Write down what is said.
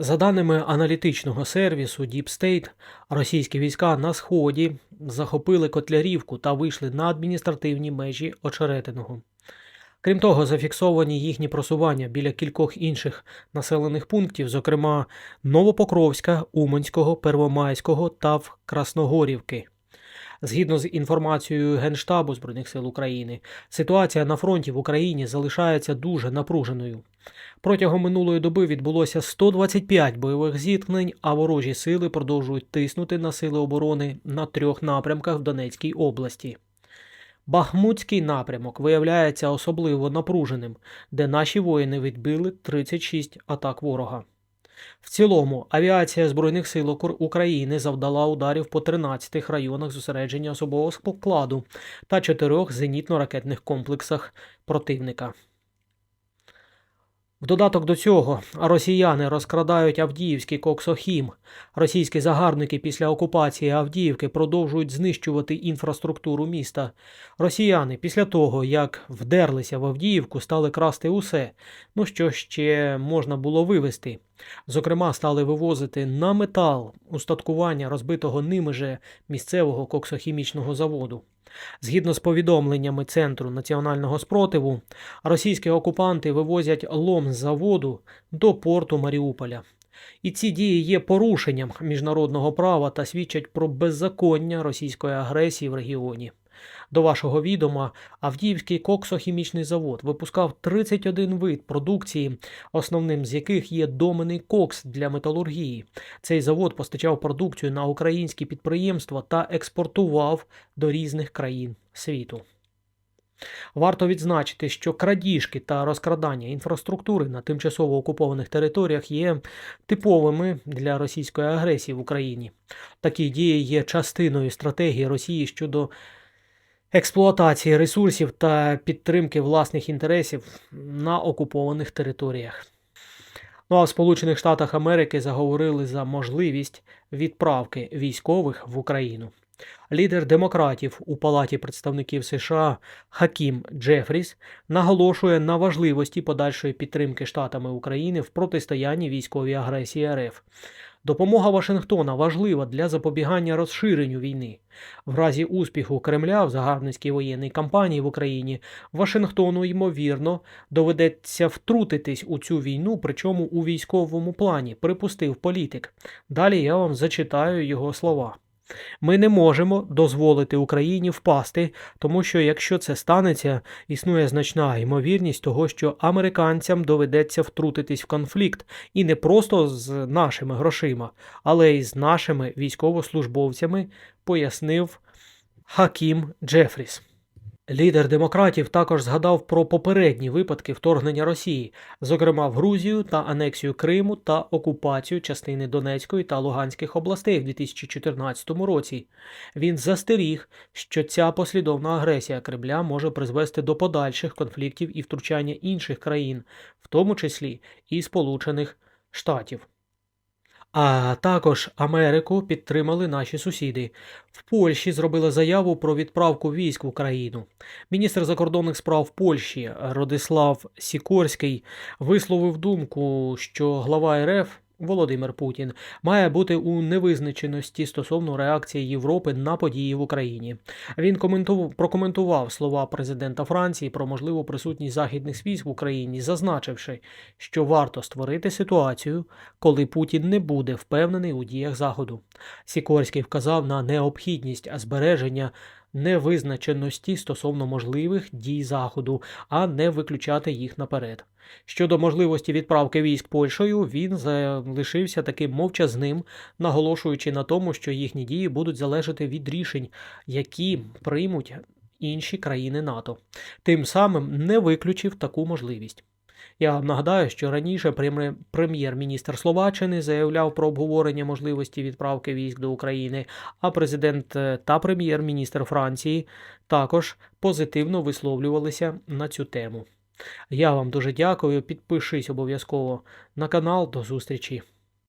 За даними аналітичного сервісу Deep State, російські війська на сході захопили Котлярівку та вийшли на адміністративні межі Очеретиного. Крім того, зафіксовані їхні просування біля кількох інших населених пунктів, зокрема Новопокровська, Уманського, Первомайського та в Красногорівки. Згідно з інформацією Генштабу Збройних сил України, ситуація на фронті в Україні залишається дуже напруженою. Протягом минулої доби відбулося 125 бойових зіткнень, а ворожі сили продовжують тиснути на сили оборони на трьох напрямках в Донецькій області. Бахмутський напрямок виявляється особливо напруженим, де наші воїни відбили 36 атак ворога. В цілому, авіація Збройних сил Ук- України завдала ударів по 13 районах зосередження особового складу та чотирьох зенітно-ракетних комплексах противника. В додаток до цього росіяни розкрадають Авдіївський коксохім. Російські загарбники після окупації Авдіївки продовжують знищувати інфраструктуру міста. Росіяни після того, як вдерлися в Авдіївку, стали красти усе, ну що ще можна було вивезти. Зокрема, стали вивозити на метал устаткування розбитого ними же місцевого коксохімічного заводу. Згідно з повідомленнями Центру національного спротиву, російські окупанти вивозять лом з заводу до порту Маріуполя. І ці дії є порушенням міжнародного права та свідчать про беззаконня російської агресії в регіоні. До вашого відома, Авдіївський коксохімічний завод випускав 31 вид продукції, основним з яких є доменний кокс для металургії. Цей завод постачав продукцію на українські підприємства та експортував до різних країн світу. Варто відзначити, що крадіжки та розкрадання інфраструктури на тимчасово окупованих територіях є типовими для російської агресії в Україні. Такі дії є частиною стратегії Росії щодо експлуатації ресурсів та підтримки власних інтересів на окупованих територіях. Ну а в Сполучених Штатах Америки заговорили за можливість відправки військових в Україну. Лідер демократів у Палаті представників США Хакім Джефріс наголошує на важливості подальшої підтримки штатами України в протистоянні військовій агресії РФ. Допомога Вашингтона важлива для запобігання розширенню війни. В разі успіху Кремля в загарбницькій воєнній кампанії в Україні Вашингтону, ймовірно, доведеться втрутитись у цю війну, причому у військовому плані, припустив політик. Далі я вам зачитаю його слова. Ми не можемо дозволити Україні впасти, тому що якщо це станеться, існує значна ймовірність того, що американцям доведеться втрутитись в конфлікт і не просто з нашими грошима, але й з нашими військовослужбовцями, пояснив Хакім Джефріс. Лідер демократів також згадав про попередні випадки вторгнення Росії, зокрема в Грузію та анексію Криму та окупацію частини Донецької та Луганських областей в 2014 році. Він застеріг, що ця послідовна агресія Кремля може призвести до подальших конфліктів і втручання інших країн, в тому числі і Сполучених Штатів. А також Америку підтримали наші сусіди. В Польщі зробили заяву про відправку військ в Україну. Міністр закордонних справ Польщі Родислав Сікорський висловив думку, що глава РФ Володимир Путін має бути у невизначеності стосовно реакції Європи на події в Україні. Він коментував прокоментував слова президента Франції про можливу присутність західних військ в Україні, зазначивши, що варто створити ситуацію, коли Путін не буде впевнений у діях Заходу. Сікорський вказав на необхідність збереження невизначеності стосовно можливих дій Заходу, а не виключати їх наперед. Щодо можливості відправки військ Польщею, він залишився таким мовчазним, наголошуючи на тому, що їхні дії будуть залежати від рішень, які приймуть інші країни НАТО. Тим самим не виключив таку можливість. Я нагадаю, що раніше прем'єр-міністр Словаччини заявляв про обговорення можливості відправки військ до України, а президент е, та прем'єр-міністр Франції також позитивно висловлювалися на цю тему. Я вам дуже дякую. Підпишись обов'язково на канал. До зустрічі!